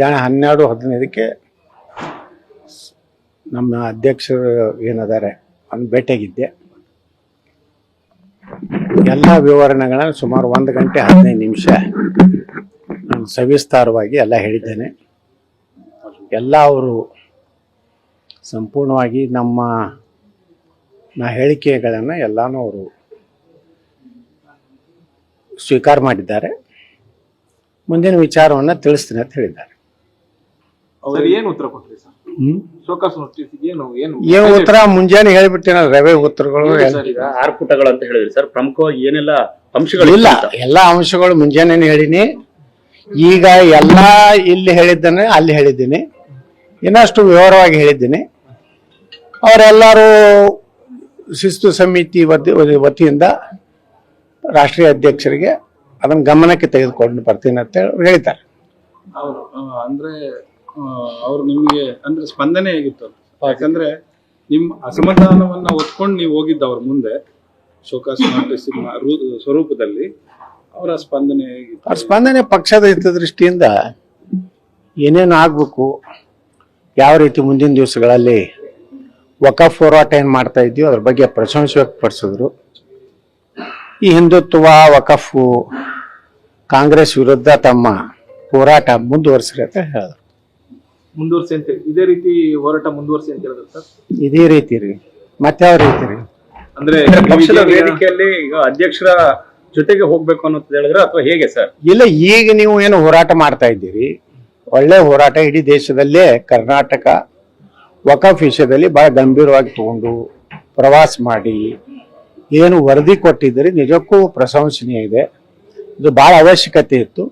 ಮಧ್ಯಾಹ್ನ ಹನ್ನೆರಡು ಹದಿನೈದಕ್ಕೆ ನಮ್ಮ ಅಧ್ಯಕ್ಷರು ಏನಿದ್ದಾರೆ, ಅವ್ನು ಭೇಟಿಯಾಗಿದ್ದೆ. ಎಲ್ಲ ವಿವರಣೆಗಳನ್ನು ಸುಮಾರು ಒಂದು ಗಂಟೆ ಹದಿನೈದು ನಿಮಿಷ ನಾನು ಸವಿಸ್ತಾರವಾಗಿ ಎಲ್ಲ ಹೇಳಿದ್ದೇನೆ. ಎಲ್ಲ ಅವರು ಸಂಪೂರ್ಣವಾಗಿ ನಮ್ಮ ನಾ ಹೇಳಿಕೆಗಳನ್ನು ಎಲ್ಲಾನು ಅವರು ಸ್ವೀಕಾರ ಮಾಡಿದ್ದಾರೆ. ಮುಂದಿನ ವಿಚಾರವನ್ನು ತಿಳಿಸ್ತೀನಿ ಅಂತ ಹೇಳಿದ್ದಾರೆ. ಸರ್ ಏನ್ ಉತ್ತರ ಕೊಟ್ರಿ ಸರ್? ಏನು ಏನು? ಏನು ಉತ್ತರ? ಮುಂಜಾನೆ ಹೇಳ್ಬಿಟ್ಟಿನ ರವೆ ಉತ್ತರಗಳು ಸರ್ ಈಗ? ಆರು ಪುಟಗಳು ಅಂತ ಹೇಳಿದ್ರಿ ಸರ್. ಪ್ರಮುಖವಾಗಿ ಏನೆಲ್ಲ ಅಂಶಗಳು ಇಲ್ಲ ಎಲ್ಲಾ ಅಂಶಗಳು ಮುಂಜಾನೆ ಹೇಳಿನಿ. ಈಗ ಎಲ್ಲಾ ಇಲ್ಲಿ ಹೇಳಿದ್ದೇನೆ ಅಲ್ಲಿ ಹೇಳಿದ್ದೀನಿ. ಇನ್ನಷ್ಟು ವಿವರವಾಗಿ ಹೇಳಿದ್ದೀನಿ. ಅವರೆಲ್ಲರೂ ಶಿಸ್ತು ಸಮಿತಿ ವತಿ ವತಿಯಿಂದ ರಾಷ್ಟ್ರೀಯ ಅಧ್ಯಕ್ಷರಿಗೆ ಅದನ್ನ ಗಮನಕ್ಕೆ ತೆಗೆದುಕೊಂಡು ಬರ್ತೀನಿ ಅಂತ ಹೇಳಿ ಹೇಳಿದ್ದಾರೆ. ಅವ್ರು ಅಂದ್ರೆ ಅವ್ರು ನಿಮಗೆ ಅಂದ್ರೆ ಸ್ಪಂದನೆ ಆಗಿತ್ತು ಯಾಕಂದ್ರೆ ನಿಮ್ಮ ಅಸಮಾಧಾನವನ್ನ ಒತ್ಕೊಂಡು ನೀವು ಹೋಗಿದ್ದ ಅವ್ರ ಮುಂದೆ, ಶೋಕಾಸ್ ಸ್ವರೂಪದಲ್ಲಿ, ಅವರ ಸ್ಪಂದನೆ ಅವ್ರ ಸ್ಪಂದನೆ ಪಕ್ಷದ ಹಿತದೃಷ್ಟಿಯಿಂದ ಏನೇನು ಆಗಬೇಕು, ಯಾವ ರೀತಿ ಮುಂದಿನ ದಿವಸಗಳಲ್ಲಿ ವಕಫ್ ಹೋರಾಟ ಏನು ಮಾಡ್ತಾ ಇದ್ದೀವಿ ಅದ್ರ ಬಗ್ಗೆ ಪ್ರಶಂಸೆ ವ್ಯಕ್ತಪಡಿಸಿದ್ರು. ಈ ಹಿಂದುತ್ವ, ವಕಫು ಕಾಂಗ್ರೆಸ್ ವಿರುದ್ಧ ತಮ್ಮ ಹೋರಾಟ ಮುಂದುವರಿಸ್ರಿ ಅಂತ ಹೇಳಿದ್ರು. ಮುಂದುವರ್ಸಿ ಅಂತ ಹೇಳಿ. ಇದೇ ರೀತಿ ಹೋರಾಟ ಮುಂದುವರ್ಸಿ ಅಂತ ಹೇಳಿದ್ರು ಸರ್? ಇದೇ ರೀತಿ ರೀ. ಮತ್ತೆ ಯಾವ ರೀತಿ ರೀ? ಅಂದ್ರೆ ಪಕ್ಷದ ವೇದಿಕೆಯಲ್ಲಿ ಈಗ ಅಧ್ಯಕ್ಷರ ಜೊತೆಗೆ ಹೋಗ್ಬೇಕು ಅನ್ನೋದು ಹೇಳಿದ್ರೆ ಅಥವಾ ಹೇಗೆ ಸರ್? ಇಲ್ಲ ಈಗ ನೀವು ಏನು ಹೋರಾಟ ಮಾಡ್ತಾ ಇದ್ದೀರಿ. ಒಳ್ಳೆ ಹೋರಾಟ ಇಡೀ ದೇಶದಲ್ಲೇ ಕರ್ನಾಟಕ ವಕಫ್ ವಿಷಯದಲ್ಲಿ ಬಹಳ ಗಂಭೀರವಾಗಿ ತಗೊಂಡು ಪ್ರವಾಸ ಮಾಡಿ ಏನು ವರದಿ ಕೊಟ್ಟಿದ್ದೀರಿ ನಿಜಕ್ಕೂ ಪ್ರಶಂಸನೀಯ ಇದೆ. ಇದು ಬಹಳ ಅವಶ್ಯಕತೆ ಇತ್ತು.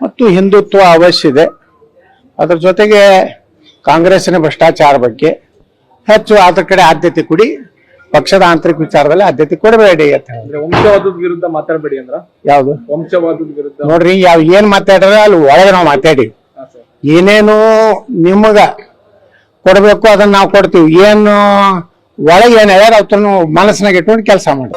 ಮತ್ತು ಹಿಂದುತ್ವ ಅವಶ್ಯ ಇದೆ. ಅದ್ರ ಜೊತೆಗೆ ಕಾಂಗ್ರೆಸ್ಸಿನ ಭ್ರಷ್ಟಾಚಾರ ಬಗ್ಗೆ ಹೆಚ್ಚು ಅದ್ರ ಕಡೆ ಆದ್ಯತೆ ಕೊಡಿ ಪಕ್ಷದ ಆಂತರಿಕ ವಿಚಾರದಲ್ಲಿ ಆದ್ಯತೆ ಕೊಡಬೇಡಿ ಅಂತ ವಂಶವಾದದ ವಿರುದ್ಧ ಮಾತಾಡಬೇಡಿ ಅಂದ್ರ? ಯಾವುದು? ವಂಶವಾದದ ವಿರುದ್ಧ. ನೋಡ್ರಿ ಯಾವ ಏನ್ ಮಾತಾಡ್ರ ಅಲ್ಲಿ ಒಳಗೆ ನಾವು ಮಾತಾಡಿ. ಏನೇನು ನಿಮಗ ಕೊಡಬೇಕು ಅದನ್ನ ನಾವು ಕೊಡ್ತೀವಿ. ಏನು ಒಳಗೆ ಏನ್ ಹೇಳ್ಯಾರ ಮನಸ್ಸಿನಾಗ ಇಟ್ಕೊಂಡು ಕೆಲಸ ಮಾಡಿ